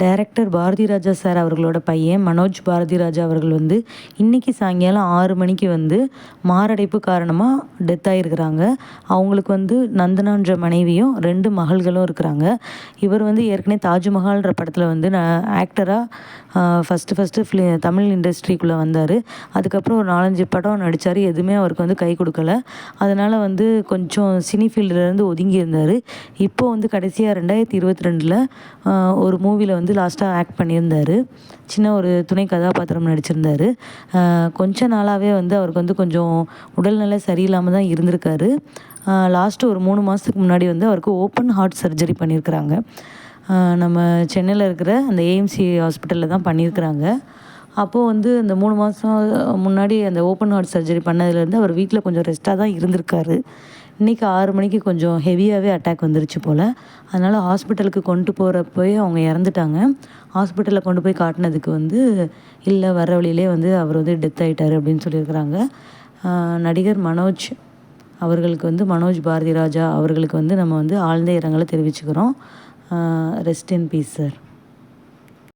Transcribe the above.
Director Bharathi Raja sir அவர்களோட பையன் மனோஜ் பாரதி ராஜா அவர்கள் வந்து இன்றைக்கி சாயங்காலம் ஆறு மணிக்கு வந்து மாரடைப்பு காரணமாக டெத் ஆகிருக்கிறாங்க அவங்களுக்கு வந்து நந்தனான்ற மனைவியும் ரெண்டு மகள்களும் இருக்கிறாங்க. இவர் வந்து ஏற்கனவே தாஜ்மஹால்ன்ற படத்தில் வந்து நான் ஆக்டராக ஃபஸ்ட்டு ஃபஸ்ட்டு ஃபிலி தமிழ் இண்டஸ்ட்ரிக்குள்ளே வந்தார். அதுக்கப்புறம் ஒரு நாலஞ்சு படம் நடித்தார் எதுவுமே அவருக்கு வந்து கை கொடுக்கல. அதனால் வந்து கொஞ்சம் சினி ஃபீல்டுலேருந்து ஒதுங்கி இருந்தார். இப்போ வந்து கடைசியாக ரெண்டாயிரத்தி இருபத்தி ரெண்டில் ஒரு மூவியில் வந்து லாஸ்ட்டாக ஆக்ட் பண்ணியிருந்தார். சின்ன ஒரு துணை கதாபாத்திரம் நடிச்சிருந்தார். கொஞ்ச நாளாகவே வந்து அவருக்கு வந்து கொஞ்சம் உடல்நிலை சரியில்லாமல் தான் இருந்திருக்காரு. லாஸ்ட்டு ஒரு மூணு மாதத்துக்கு முன்னாடி வந்து அவருக்கு ஓப்பன் ஹார்ட் சர்ஜரி பண்ணியிருக்கிறாங்க. நம்ம சென்னையில் இருக்கிற அந்த ஏஎம்சி ஹாஸ்பிட்டலில் தான் பண்ணியிருக்கிறாங்க. அப்போது வந்து அந்த மூணு மாதம் முன்னாடி அந்த ஓப்பன் ஹார்ட் சர்ஜரி பண்ணதுலேருந்து அவர் வீட்டில் கொஞ்சம் ரெஸ்ட்டாக தான் இருந்திருக்காரு. இன்றைக்கி ஆறு மணிக்கு கொஞ்சம் ஹெவியாகவே அட்டாக் வந்துருச்சு போல். அதனால் ஹாஸ்பிட்டலுக்கு கொண்டு போகிறப்போயே அவங்க இறந்துட்டாங்க. ஹாஸ்பிட்டலில் கொண்டு போய் காட்டினதுக்கு வந்து இல்லை வர வழியிலே வந்து அவர் வந்து டெத் ஆகிட்டார் அப்படின்னு சொல்லியிருக்கிறாங்க. நடிகர் மனோஜ் அவர்களுக்கு வந்து மனோஜ் பாரதி ராஜா அவர்களுக்கு வந்து நம்ம வந்து ஆழ்ந்த இரங்கலை தெரிவிச்சுக்கிறோம். Rest in peace sir